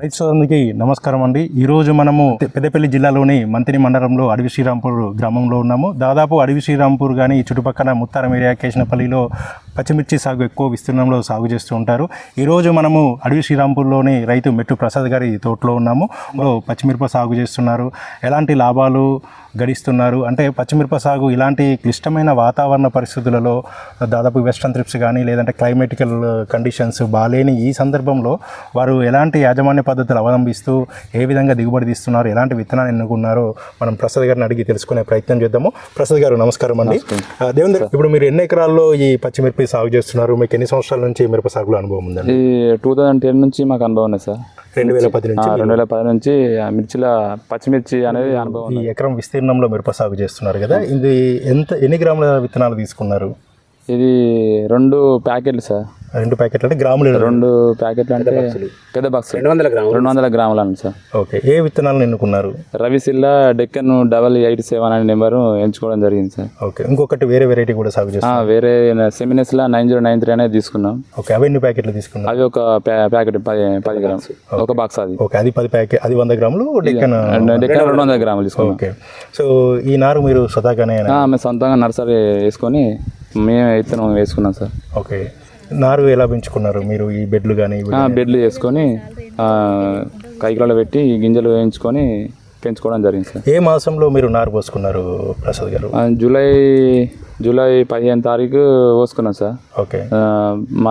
రైతు సోదరునికి నమస్కారం అండి. ఈరోజు మనము పెద్దపల్లి జిల్లాలోని మంత్రి మండలంలో అడవి శ్రీరాంపూర్ గ్రామంలో ఉన్నాము. దాదాపు అడవి శ్రీరాంపూర్ కానీ చుట్టుపక్కల ముత్తారం ఏరియా కేశనపల్లిలో పచ్చిమిర్చి సాగు ఎక్కువ విస్తీర్ణంలో సాగు చేస్తూ ఉంటారు. ఈరోజు మనము అడవి శ్రీరాంపూర్లోని రైతు మెట్టు ప్రసాద్ గారి తోటలో ఉన్నాము. పచ్చిమిరప సాగు చేస్తున్నారు. ఎలాంటి లాభాలు గడిస్తున్నారు? అంటే పచ్చిమిరప సాగు ఇలాంటి క్లిష్టమైన వాతావరణ పరిస్థితులలో దాదాపు వెస్ట్రన్ ట్రిప్స్ కానీ లేదంటే క్లైమేటికల్ కండిషన్స్ బాగాలేని ఈ సందర్భంలో వారు ఎలాంటి యాజమాన్య పద్ధతులు అవలంబిస్తూ ఏ విధంగా దిగుబడి తీస్తున్నారు ఎలాంటి విత్తనాలు ఎన్నుకున్నారో మనం ప్రసాద్ గారిని అడిగి తెలుసుకునే ప్రయత్నం చేద్దాము. ప్రసాద్ గారు నమస్కారం అండి. దేవేంద్ర ఇప్పుడు మీరు ఎన్ని ఎకరాల్లో ఈ పచ్చిమిరప సాగు చేస్తున్నారు? మీకు ఎన్ని సంవత్సరాల నుంచి మిరప సాగులో అనుభవం ఉందండి? ఈ టూ థౌజండ్ టెన్ నుంచి మాకు అనుభవం ఉంది సార్. రెండు వేల పది నుంచి రెండు వేల పది నుంచి ఆ మిర్చిల పచ్చిమిర్చి అనేది అనుభవం ఈ. ఎకరం విస్తీర్ణంలో మిరప సాగు చేస్తున్నారు కదా. ఇది ఎంత ఎన్ని గ్రాముల విత్తనాలు తీసుకున్నారు? ఇది రెండు ప్యాకెట్లు సార్. రెండు ప్యాకెట్లు అంటే గ్రాములు రెండు ప్యాకెట్లు అంటే పెద్ద బాక్స్ రెండు వందల గ్రాములు. రెండు వందల గ్రాములు అండి సార్. ఓకే ఏ విత్తనాలను ఎన్నుకున్నారు? రవిసిల్లా డెక్కన్ డబల్ ఎయిట్ సెవెన్ అనే నెంబర్ ఎంచుకోవడం జరిగింది సార్. ఓకే ఇంకొకటి వేరే వెరైటీ కూడా సాగు ఆ, చేస్తారు వేరే సెమినెస్లా నైన్ జీరో నైన్ త్రీ అనేది తీసుకున్నాం. ఓకే అవి ఎన్ని ప్యాకెట్లు తీసుకున్నారు? అవి ఒక ప్యా- ప్యాకెట్ పది పది గ్రామ్స్ ఒక బాక్స్ అది. ఓకే అది పది ప్యాకెట్ అది వంద గ్రాములు డెక్కన్ డెక్కన్ రెండు వందల గ్రాములు తీసుకున్నాం. ఓకే సో ఈ నారు మీరు మేము సొంతంగా నర్సరీ వేసుకొని మేము విత్తనం వేసుకున్నాం సార్. ఓకే నారు ఎలా పెంచుకున్నారు? మీరు ఈ బెడ్లు కానీ బెడ్లు వేసుకొని కైకిలలో పెట్టి గింజలు వేయించుకొని పెంచుకోవడం జరిగింది సార్. ఏ మాసంలో మీరు నారు పోసుకున్నారు ప్రసాద్ గారు? జూలై జూలై పదిహేను తారీఖు పోసుకున్నాం సార్. ఓకే.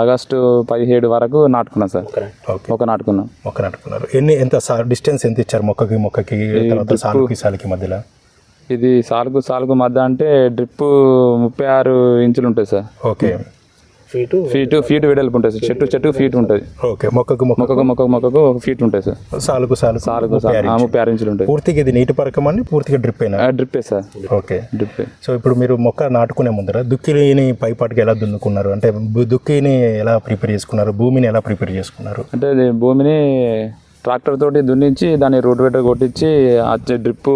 ఆగస్టు పదిహేడు వరకు నాటుకున్నాం సార్. ఓకే ఒక నాటుకున్నాం. మొక్క నాటుకున్నారు. ఎన్ని ఎంత డిస్టెన్స్ ఎంత ఇచ్చారు మొక్కకి మొక్కకి తర్వాత సాలుకి సాలుకి మధ్యలో? ఇది సాలుకు సాలుకు మధ్య అంటే డ్రిప్ ముప్పై ఆరు ఇంచులు ఉంటుంది sir. Okay. Feet feet feet వెడల్పు ఉంటుంది సార్. చెట్టు చెట్టు ఫీట్ ఉంటుంది. ఓకే మొక్కకు మొక్క మొక్కకు మొక్కకు మొక్కకు ఒక ఫీట్ ఉంటుంది సార్. సాలుకు సాలుకు సాలుకు ముప్పై ఆరు ఇంచులు ఉంటుంది. పూర్తిగా ఇది నీటి పరకం అండి? పూర్తిగా డ్రిప్ అయినా డ్రిప్పే సార్. ఓకే. డ్రిప్పే సో ఇప్పుడు మీరు మొక్క నాటుకునే ముందర దుక్కిని పైపాటికి ఎలా దున్నుకున్నారు? అంటే దుక్కిని ఎలా ప్రిపేర్ చేసుకున్నారు? భూమిని ఎలా ప్రిపేర్ చేసుకున్నారు? అంటే భూమిని ట్రాక్టర్ తోటి దున్నించి దాన్ని రోడ్డు వెటర్ కొట్టించి ఆ డ్రిప్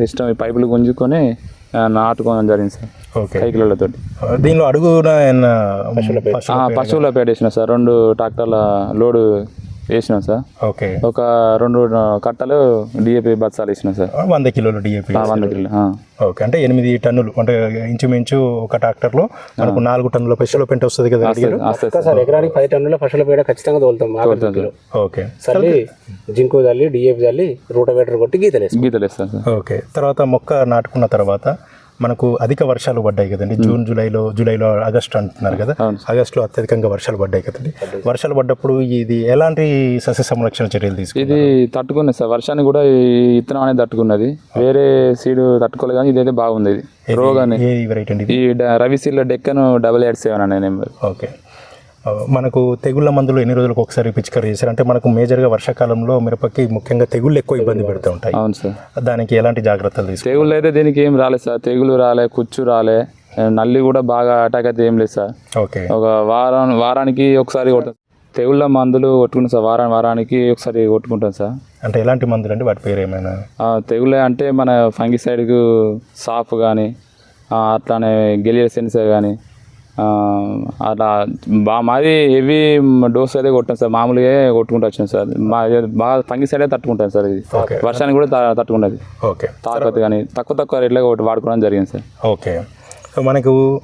సిస్టమ్ పైపులు గుంజుకొని నాటుకోవడం జరిగింది సార్. సైకిళ్ళతో దీనిలో అడుగున ఏమన్నా పశువుల పశువుల పేడ? వేసినాం సార్. రెండు ట్రాక్టర్ల లోడు వేసినాం సార్. ఓకే ఒక రెండు కట్టలు డిఏపి బత్సాలు వేసినాం సార్. వంద కిలోలు డిఏపి వంద కిలో ఆ. ఓకే అంటే ఎనిమిది టన్నులు. అంటే ఇంచుమించు ఒక ట్రాక్టర్లో మనకు నాలుగు టన్నుల పశువుల పెంట వస్తుంది కదా సార్. సార్ ఎకరానికి పది టన్నుల పశువుల పేడ ఖచ్చితంగా తోలుతాం. ఓకే చల్లి జింకు చల్లి డిఏపి చల్లి రూటవేటర్ కొట్టి గీతలు వేస్తాం గీతలు వేస్తాం సార్. ఓకే తర్వాత మొక్క నాటుకున్న తర్వాత మనకు అధిక వర్షాలు పడ్డాయి కదండి. జూన్ జూలైలో జూలైలో ఆగస్టు అంటున్నారు కదా. ఆగస్టులో అత్యధికంగా వర్షాలు పడ్డాయి కదండి. వర్షాలు పడ్డప్పుడు ఇది ఎలాంటి సస్య సంరక్షణ చర్యలు తీసుకుంది ఇది తట్టుకున్నది సార్. వర్షాన్ని కూడా ఈ విత్తనం అనేది తట్టుకున్నది వేరే సీడ్ తట్టుకోలేదు కానీ ఇదైతే బాగుంది ఇది. రోగాన్ని. ఈ డ- రవిసీల్లో డెక్కను డబల్ ఎయిట్ సెవెన్ అనే నెంబర్. ఓకే. మనకు తెగుళ్ళ మందులు ఎన్ని రోజులకు ఒకసారి పిచికారీ చేశారు? అంటే మనకు మేజర్గా వర్షాకాలంలో మిరపకి ముఖ్యంగా తెగుళ్ళు ఎక్కువ ఇబ్బంది పెడుతూ ఉంటాయి. అవును సార్. దానికి ఎలాంటి జాగ్రత్తలు తీసుకు తెగుళ్ళు అయితే దీనికి ఏం రాలేదు సార్. తెగులు రాలే కుచ్చు రాలే. నల్లి కూడా బాగా అటాక్ అయితే ఏం లేదు సార్. ఓకే. ఒక వారం వారానికి ఒకసారి కొడతాం. తెగుళ్ళ మందులు కొట్టుకుంటాం సార్. వారం వారానికి ఒకసారి కొట్టుకుంటాం సార్. అంటే ఎలాంటి మందులు అండి? వాటి పేరు ఏమైనా? ఆ, తెగులే అంటే మన ఫంగిసైడ్కు సాఫ్ కానీ అట్లానే గెలియర్ సెన్సర్ కానీ అట్లా బా మాది హెవీ డోస్ అయితే కొట్టాం సార్. మామూలుగా కొట్టుకుంటూ వచ్చాం సార్. మా బాగా ఫంగిసైడే తట్టుకుంటాం సార్ ఇది. వర్షానికి కూడా త- తట్టుకున్నది. ఓకే. తాకత్ కానీ తక్కువ తక్కువ రేట్లో ఒకటి వాడుకోవడం జరిగింది సార్. ఓకే. సో మనకు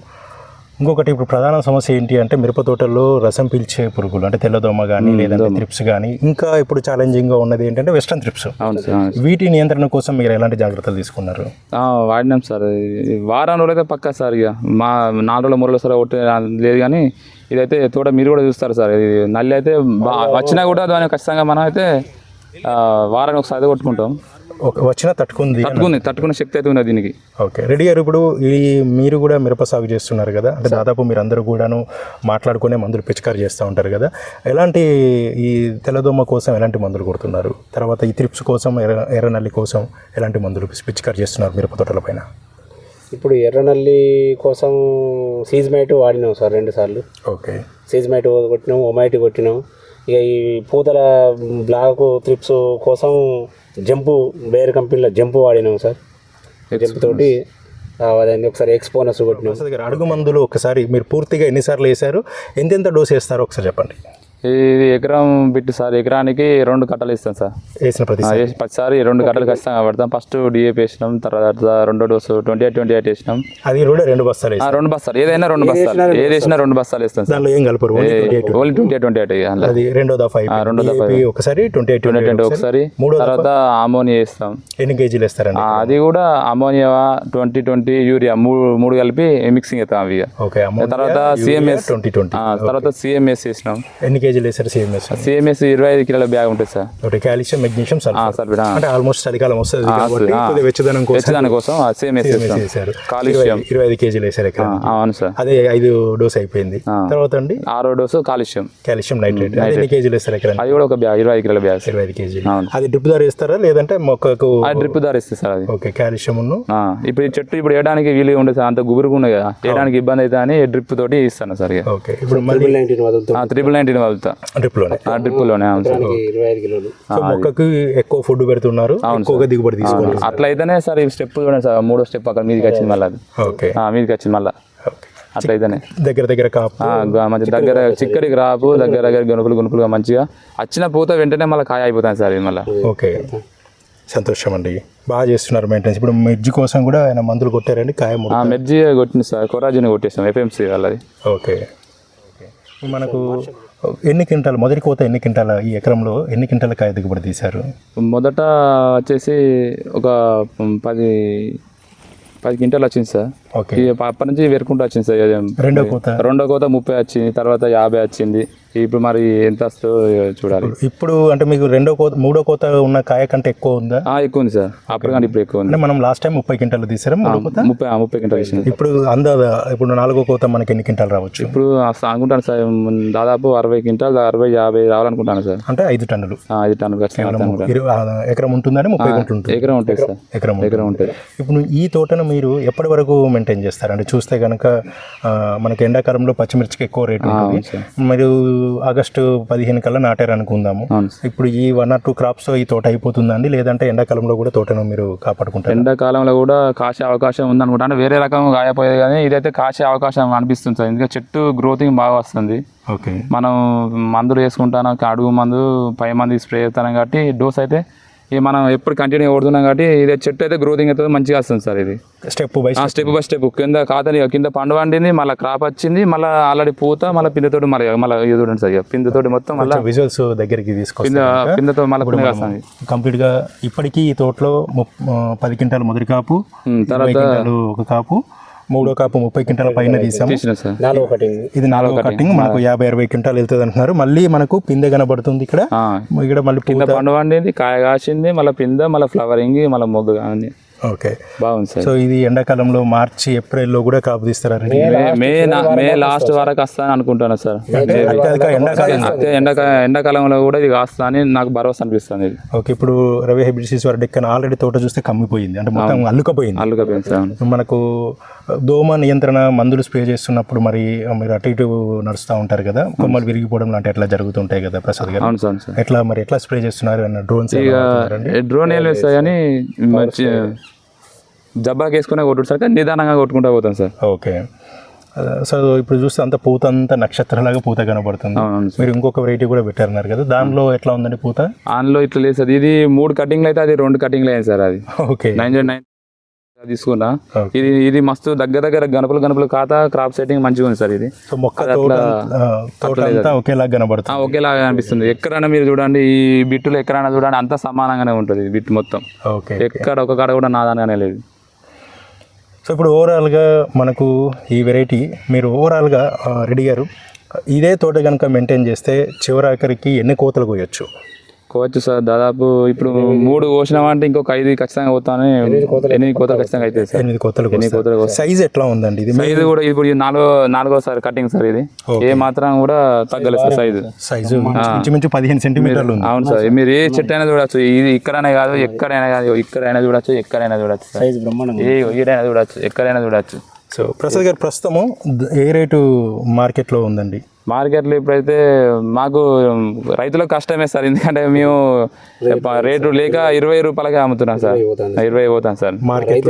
ఇంకొకటి ఇప్పుడు ప్రధాన సమస్య ఏంటి అంటే మిరప తోటల్లో రసం పీల్చే పురుగులు అంటే తెల్లదోమ కానీ లేదంటే త్రిప్స్ కానీ ఇంకా ఇప్పుడు ఛాలెంజింగ్గా ఉన్నది ఏంటంటే వెస్ట్రన్ త్రిప్స్ అవును సార్ అవును. వీటి నియంత్రణ కోసం మీరు ఎలాంటి జాగ్రత్తలు తీసుకున్నారు? వాడినాం సార్. వారం రోజులు అయితే పక్కా సార్ ఇక. మా నాలుగు రోజుల మూడు రోజులు సార్ ఒకటి లేదు కానీ ఇదైతే తోట మీరు కూడా చూస్తారు సార్. ఇది నల్లి అయితే వచ్చినా కూడా దాన్ని ఖచ్చితంగా మనం అయితే వారానికి ఒకసారి కొట్టుకుంటాం. వచ్చిన తట్టుకుంది తట్టుకుని తట్టుకునే శక్తి అయితే ఉన్నది దీనికి. ఓకే. రెడీ గారు ఇప్పుడు ఈ మీరు కూడా మిరప సాగు చేస్తున్నారు కదా? అంటే దాదాపు మీరు అందరూ కూడాను మాట్లాడుకునే మందులు పిచికారి చేస్తూ ఉంటారు కదా? ఎలాంటి ఈ తెల్లదోమ కోసం ఎలాంటి మందులు కొడుతున్నారు? తర్వాత ఈ త్రిప్స్ కోసం ఎర్ర ఎర్రనల్లి కోసం ఎలాంటి మందులు పిచికారి చేస్తున్నారు మిరప తోటల పైన? ఇప్పుడు ఎర్రనల్లి కోసం సీజ్ మైట్ వాడినాం సార్ రెండు సార్లు. ఓకే. సీజ్ మైట్ కొట్టినాం ఒమైట్ కొట్టినాం. ఇక ఈ పూతల బ్లాక్ త్రిప్స్ కోసం జంపు బేర్ కంపెనీలో జంపు వాడినాం సార్. జంపు తోటి ఆ, అదండి ఒకసారి ఎక్స్పోనస్ కొట్టినాం. అడుగు మందులు ఒకసారి మీరు పూర్తిగా ఎన్నిసార్లు వేశారు? ఎంతెంత డోస్ వేస్తారో ఒకసారి చెప్పండి. ఇది ఎకరం బిట్టు సార్ ఎకరానికి రెండు కట్టలు ఇస్తాం సార్. ప్రతిసారి రెండు కట్టలు ఖచ్చితంగా పడతాం ఫస్ట్ డిఏపి వేసినాం తర్వాత రెండో dose twenty eight twenty eight వేసినాం. అది కూడా రెండు బస్తాలు రెండు బస్తాలు ఏదైనా రెండు బస్తాలు. ఏది వేసినా రెండు బస్తాలు వేస్తాం సార్. దానిలో ఏం కలపరు? Only 28. Only twenty eight twenty eight అది రెండో దఫా రెండో దఫా ఒకసారి ట్వంటీ ఎయిట్ ట్వంటీ ఎయిట్ ఒకసారి. మూడో తర్వాత అమోనియా వేస్తాం. ఎన్ని కేజీలు వేస్తారండి అది కూడా అమోనియా ట్వంటీ ట్వంటీ యూరియా మూడు మూడు కలిపి మిక్సింగ్ అవుతాం అవి తర్వాత సిఎంఎస్ ట్వంటీ ట్వంటీ. తర్వాత సిఎంఎస్ వేసినాం. ఎన్ని కేజీలు వేస్తారు సిఎంఎస్ సిఎంఎస్ ఇరవై ఐదు కిలోల బ్యాగ్ ఉంటుంది సార్. ఒకటి కాల్షియం మెగ్నీషియం సల్ఫర్. అంటే ఆల్మోస్ట్ చలికాలం వస్తుంది కాబట్టి వెచ్చదనం కోసం వెచ్చదనం కోసం సిఎంఎస్ వేసారు కాలుష్యం. ఇరవై ఐదు కేజీలు వేసారు ఎక్కడ ఆ, అవును సార్. అదే ఐదు డోస్ అయిపోయింది. తర్వాత అండి? ఆరో డోసు కాలుష్యం. Calcium nitrate. అది ఎన్ని కేజీలు వేస్తారు ఎక్కడ అది కూడా ఒక బ్యాగ్ ఇరవై ఐదు కిలోల బ్యాగ్ ఇరవై ఐదు కేజీలు. అది డ్రిప్ ద్వారా వేస్తారా లేదంటే మొక్కకు డ్రిప్ ద్వారా ఇస్తుంది సార్ అది. ఓకే కాల్షియం ఆ, ఇప్పుడు ఈ చెట్టు ఇప్పుడు వేయడానికి వీలుగా ఉండదు సార్. అంత గుబురుగా ఉంది కదా. వేయడానికి ఇబ్బంది అయితే అని డ్రిప్ తోటి ఇస్తాను సార్ ఇక. ఓకే ఇప్పుడు మళ్ళీ నైన్టీన్ వదులుతాం. త్రిబుల్ నైన్టీన్ డ్రిప్లోనే ఆ డ్రిప్లోనే అవును సార్. మొక్కకు ఎక్కువ ఫుడ్ పెడుతున్నారు ఎక్కువగా దిగుబడి తీసుకుంటారు అట్లా అయితేనే సార్ ఈ స్టెప్ చూడండి సార్ మూడో స్టెప్ అక్కడ మీదకి వచ్చింది మళ్ళీ అది. ఓకే. ఆ, మీదకి వచ్చింది మళ్ళీ. ఓకే. అట్లా అయితేనే దగ్గర దగ్గర మంచి దగ్గర చిక్కడి రాపు దగ్గర దగ్గర గనుపులు గనుపులుగా మంచిగా వచ్చిన పూత వెంటనే మళ్ళీ కాయ అయిపోతాయి సార్ ఇది మళ్ళీ. ఓకే. సంతోషం అండి. బాగా చేస్తున్నారు మెయింటెనెన్స్ ఇప్పుడు మిర్చి కోసం కూడా ఆయన మందులు కొట్టారండి కాయ మెర్జీ కొట్టింది సార్ కొరాజిని కొట్టేసాం ఎఫ్ఎంసీ వాళ్ళది. Okay okay. మనకు ఎన్ని క్వింటాలు మొదటి కోత ఎన్ని క్వింటాల ఈ ఎకరంలో ఎన్ని క్వింటాల కాయ దిగుబడి తీశారు? మొదట వచ్చేసి ఒక పది పది క్వింటాలు వచ్చింది సార్. అప్పటి నుంచి వెరుకుంటూ వచ్చింది సార్ రెండో కోత. రెండో కోత ముప్పై వచ్చింది తర్వాత యాభై వచ్చింది. ఇప్పుడు మరి ఎంత వస్తుందో చూడాలి. ఇప్పుడు అంటే మీకు రెండో కోత మూడో కోత ఉన్న కాయ కంటే ఎక్కువ ఉందా? ఎక్కువ ఉంది సార్. అప్పటికంటే ఇప్పుడు ఎక్కువ ఉంది. మనం లాస్ట్ టైం ముప్పై క్వింటాలు తీసారా మూడో కోత? ముప్పై ముప్పై క్వింటాలు వచ్చింది ఇప్పుడు అందాద ఇప్పుడు నాలుగో కోత మనకి ఎన్ని క్వింటాలు రావచ్చు? ఇప్పుడు అనుకుంటాను సార్ దాదాపు అరవై క్వింటాలు అరవై యాభై రావాలనుకుంటాను సార్. అంటే ఐదు టన్నులు. ఐదు టన్నులు ఎకరం ఉంటుందని ముప్పై ఉంటుంది. ఎకరం ఉంటుంది సార్. ఎకరం. ఎకరం ఉంటుంది. ఇప్పుడు ఈ తోటను మీరు ఎప్పటి వరకు మెయింటైన్ చేస్తారు. అంటే చూస్తే కనుక మనకి ఎండాకాలంలో పచ్చిమిర్చికి ఎక్కువ రేట్ ఉంటుంది. మీరు ఆగస్టు పదిహేను కల్లా నాటారు అనుకుందాము. ఇప్పుడు ఈ వన్ ఆర్ టూ క్రాప్స్ ఈ తోట అయిపోతుందండి లేదంటే ఎండాకాలంలో కూడా తోటను మీరు కాపాడుకుంటారు? ఎండాకాలంలో కూడా కాసే అవకాశం ఉంది అనుకుంటా అంటే వేరే రకం కాయపోయేది కానీ ఇదైతే కాసే అవకాశం అనిపిస్తుంది సార్. ఎందుకంటే చెట్టు గ్రోతింగ్ బాగా వస్తుంది. ఓకే. మనం మందులు వేసుకుంటాను అడుగు మందు పై మందు స్ప్రే చేస్తాను కాబట్టి డోస్ అయితే ఇక మనం ఎప్పుడు కంటిన్యూ కొడుతున్నాం కాబట్టి ఇది చెట్టు అయితే గ్రోతింగ్ అయితే మంచిగా వస్తుంది సార్ ఇది. Step by step by step కింద కాతని కింద పండు వండింది మళ్ళీ క్రాప్ వచ్చింది మళ్ళీ ఆల్రెడీ పూత మళ్ళీ పిందెతోటి మళ్ళీ మళ్ళీ ఇది చూడండి సార్ పిందెతోటి మొత్తం మళ్ళీ విజువల్స్ దగ్గరికి పిందెతో మళ్ళీ వస్తుంది. కంప్లీట్గా ఇప్పటికీ ఈ తోటలో పది క్వింటాలు మొదటి కాపు తర్వాత ఒక కాపు. మూడో కాపు ముప్పై క్వింటాల పైన తీసాము. ఇది నాలుగో కటింగ్. మనకు యాభై అరవై క్వింటాలు వెళ్తుంది అంటున్నారు మళ్ళీ మనకు పిందె కనబడుతుంది ఇక్కడ. ఇక్కడ మళ్ళీ పండు వండింది కాయ కాసింది మళ్ళీ పింద మళ్ళీ ఫ్లవరింగ్ మళ్ళీ మొగ్గు కాంది ఓకే. బాగుంది సార్. సో ఇది ఎండాకాలంలో మార్చి ఏప్రిల్లో కూడా కాపు తీస్తారా రెడీ మే మే లాస్ట్ వరకు వస్తాను అనుకుంటాను సార్. ఎండాకాలం ఎండాకాలంలో కూడా ఇది కాస్తా అని నాకు భరోసా అనిపిస్తుంది ఇది. ఓకే ఇప్పుడు రవి హెబిడిసిస్ వారి డెక్కన ఆల్రెడీ తోట చూస్తే కమ్మిపోయింది. అంటే మొత్తం అల్లుకపోయింది. అల్లుగా పెంచాను మనకు దోమ నియంత్రణ మందులు స్ప్రే చేస్తున్నప్పుడు మరి మీరు అటు ఇటు నడుస్తూ ఉంటారు కదా కొమ్మలు విరిగిపోవడం లాంటి ఎట్లా జరుగుతుంటాయి కదా ప్రసాద్ గారు? అవును సార్ సార్. ఎట్లా మరి ఎట్లా స్ప్రే చేస్తున్నారు? అన్న డ్రోన్స్ ఇక డ్రోన్ ఏం లేదు సార్ కానీ జబ్బాకి వేసుకునే సార్ కానీ నిదానంగా కొట్టుకుంటా పోతాను సార్. ఓకే. సో ఇప్పుడు చూస్తే అంత పూత అంతా నక్షత్రలాగా పూత కనబడుతుంది. సార్. మీరు ఇంకొక వెరైటీ కూడా పెట్టారన్నారు కదా దానిలో ఎట్లా ఉందండి పూత? ఆన్లో ఇట్లా లేదు సార్. ఇది మూడు కటింగ్లు అయితే అది రెండు కటింగ్లు అయ్యాయి సార్ అది. ఓకే. నైన్ నైన్ తీసుకున్నా. ఇది ఇది మస్తు దగ్గర దగ్గర గణపలు గణపలు ఖాతా క్రాప్ సెట్టింగ్ మంచిగా ఉంది సార్ ఇది. సో మొక్క ఒకేలాగా కనబడుతుంది. ఒకేలాగా అనిపిస్తుంది ఎక్కడైనా మీరు చూడండి ఈ బిట్టులు ఎక్కడైనా చూడండి అంతా సమానంగానే ఉంటుంది ఈ బిట్ మొత్తం. ఓకే. ఎక్కడ ఒక కాడ కూడా నాదానగానే లేదు. సో ఇప్పుడు ఓవరాల్గా మనకు ఈ వెరైటీ మీరు ఓవరాల్గా రెడీ గారు ఇదే తోట కనుక మెయింటైన్ చేస్తే చివరాఖరికి ఎన్ని కోతలు కోయొచ్చు కోవచ్చు సార్. దాదాపు ఇప్పుడు మూడు కోసినామంటే ఇంకొక ఐదు ఖచ్చితంగా పోతానే ఎనిమిది కోతలు ఖచ్చితంగా అయితే సార్. ఎనిమిది కోతలు ఎనిమిది కోతలు. సైజ్ ఎట్లా ఉందండి ఇది? సైజు కూడా ఇప్పుడు ఇది నాలుగో నాలుగో సార్ కటింగ్ సార్ ఇది. ఏ మాత్రం కూడా తగ్గలేదు సార్ సైజు. సైజు ఇంచుమించు పదిహేను సెంటీమీటర్లు ఉంది. అవును సార్. మీరు ఏ చెట్టు అయినా చూడొచ్చు. ఇది ఇక్కడనే కాదు ఎక్కడైనా కాదు ఇక్కడైనా చూడొచ్చు ఎక్కడైనా చూడొచ్చు సార్. సైజ్ బ్రహ్మాండంగా ఈడైనా చూడొచ్చు ఎక్కడైనా చూడొచ్చు. సో ప్రసాద్ గారు ప్రస్తుతము ఏ రేటు మార్కెట్లో ఉందండి? మార్కెట్లో ఇప్పుడైతే మాకు రైతులకు కష్టమే సార్. ఎందుకంటే మేము రేటు లేక ఇరవై రూపాయలకే అమ్ముతున్నాం సార్. ఇరవై పోతాం సార్. మార్కెట్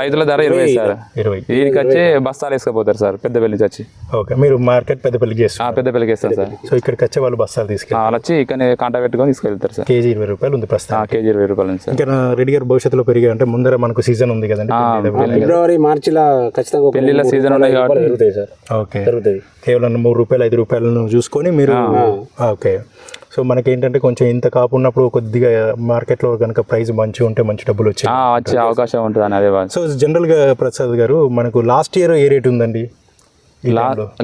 రైతుల ధర ఇరవై సార్. ఇరవై. వీరికి వచ్చి బస్తాలు వేసుకుపోతారు సార్ పెద్దపల్లి వచ్చి ఓకే మీరు మార్కెట్ పెద్దపల్లికి చేస్తారు. పెద్దపల్లికి వేస్తాం సార్. సో ఇక్కడికి వచ్చే వాళ్ళు బస్తాలు తీసుకెళ్ళి వాళ్ళు వచ్చి ఇక్కడ కాంటా పెట్టుకొని తీసుకెళ్తారు సార్. కేజీ ఇరవై రూపాయలు ఉంది ఆ, ప్రస్తుతం కేజీ ఇరవై రూపాయలు ఉంది సార్. ఇంకా రెడ్డి గారు భవిష్యత్తులో పెరిగా అంటే ముందర మనకు సీజన్ ఉంది కదండి. ఫిబ్రవరి మార్చిలో ఖచ్చితంగా పెళ్ళిళ్ళ సీజన్ ఉన్నాయి కాబట్టి ఓకే. కేవలం మూడు రూపాయలు ఐదు రూపాయలను చూసుకొని మీరు ఓకే సో మనకి ఏంటంటే కొంచెం ఇంత కాపు ఉన్నప్పుడు కొద్దిగా మార్కెట్లో కనుక ప్రైస్ మంచిగా ఉంటే మంచి డబ్బులు వచ్చే అవకాశం ఉంటుంది అదే. సో జనరల్గా ప్రసాద్ గారు మనకు లాస్ట్ ఇయర్ ఏ రేట్ ఉందండి?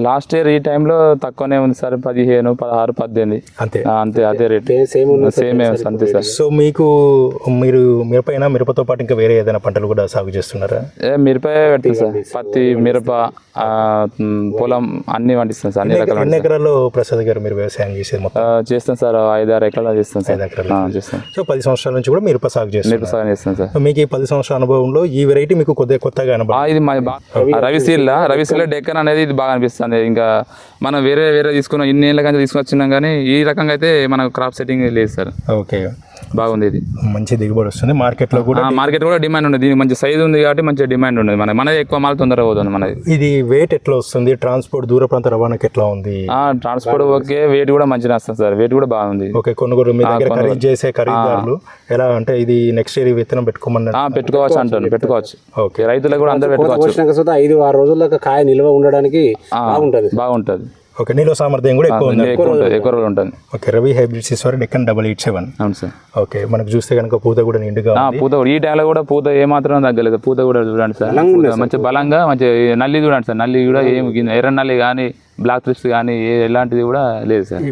లాస్ట్ ఇయర్ ఈ టైంలో తక్కువనే ఉంది సార్ పదిహేను పదహారు పద్దెనిమిది. అంతే. అంతే అదే రేట్ సేమ్ సేమ్ అంతే సార్? సో మీకు మీరు మిరపైనా మిరపతో పాటు ఇంకా వేరే ఏదైనా పంటలు కూడా సాగు చేస్తున్నారా? ఏ మిరపకాయ పెడతాం సార్. పత్తి మిరప పొలం అన్ని పండిస్తాం సార్ అన్ని రకాల ఎన్ని ఎకరాల్లో ప్రసాద్ గారు మీరు వ్యవసాయం చేసేది మొత్తం? ఆ, చేస్తాం సార్ ఐదు ఆరు ఎకరాలు చేస్తాం సార్. ఐదు ఎకరాలు. ఆ, చేస్తాం. సో పది సంవత్సరాల నుంచి కూడా మిరప సాగు చేస్తున్నారు. మిరప సాగు చేస్తాం సార్. సో మీకు ఈ పది సంవత్సరాల అనుభవంలో ఈ వెరైటీ మీకు కొద్దిగా కొత్తగా ఇది రవిశీల రవిశీల డెక్కన్ అనేది ఇది బాగా అనిపిస్తుంది. ఇంకా మనం వేరే వేరే తీసుకున్న ఇన్ని ఏళ్ళ కానీ తీసుకుని వచ్చినాం కానీ ఈ రకంగా అయితే మన క్రాప్ సెట్టింగ్ లేదు సార్. ఓకే. బాగుంది ఇది. మంచి దిగుబడి వస్తుంది. మార్కెట్లో కూడా మార్కెట్ కూడా డిమాండ్ ఉంది. దీనికి మంచి సైజ్ ఉంది కాబట్టి మంచి డిమాండ్ ఉంది మన మనది ఎక్కువ మాల్ తొందరగా పోతుంది మనది. ఇది వెయిట్ ఎట్లా వస్తుంది? ట్రాన్స్పోర్ట్ దూర ప్రాంత రవాణాకి ఎట్లా ఉంది? ఆ, ట్రాన్స్పోర్ట్ ఓకే వెయిట్ కూడా మంచిగా వస్తుంది సార్. వెయిట్ కూడా బాగుంది. ఓకే కొనుగోలు మీ దగ్గర ఖరీదు చేసే ఖరీదారులు. ఎలా అంటే ఇది నెక్స్ట్ ఇయర్ విత్తనం పెట్టుకోమన్నారు. ఆ, పెట్టుకోవచ్చు అంటాను పెట్టుకోవచ్చు. ఓకే. రైతులకు కూడా అందరూ పెట్టుకోవచ్చు. ఐదు ఆరు రోజుల దాకా కాయ నిల్వ ఉండడానికి బాగుంటది. బాగుంటుంది. ఓకే నీలో సామర్థ్యం కూడా ఎక్కువ ఉంది? ఎక్కువ ఉంటుంది ఎక్కువ రోజులు ఉంటుంది. ఓకే రవి హైబ్రిడ్ సిస్వర్ డెక్కన్ డబల్ ఎయిట్ సెవెన్ అవును సార్. ఓకే మనకు చూస్తే కనుక పూత కూడా నిండుగా పూత కూడా ఈ టైంలో కూడా పూత ఏమాత్రం తగ్గలేదు. పూత కూడా చూడండి సార్. మంచి బలంగా మంచి నల్లి చూడండి సార్. నల్లి కూడా ఏమి ఎర్ర నల్లి కానీ బ్లాక్ ట్రిప్స్ కానీ ఏ ఎలాంటిది కూడా లేదు సార్.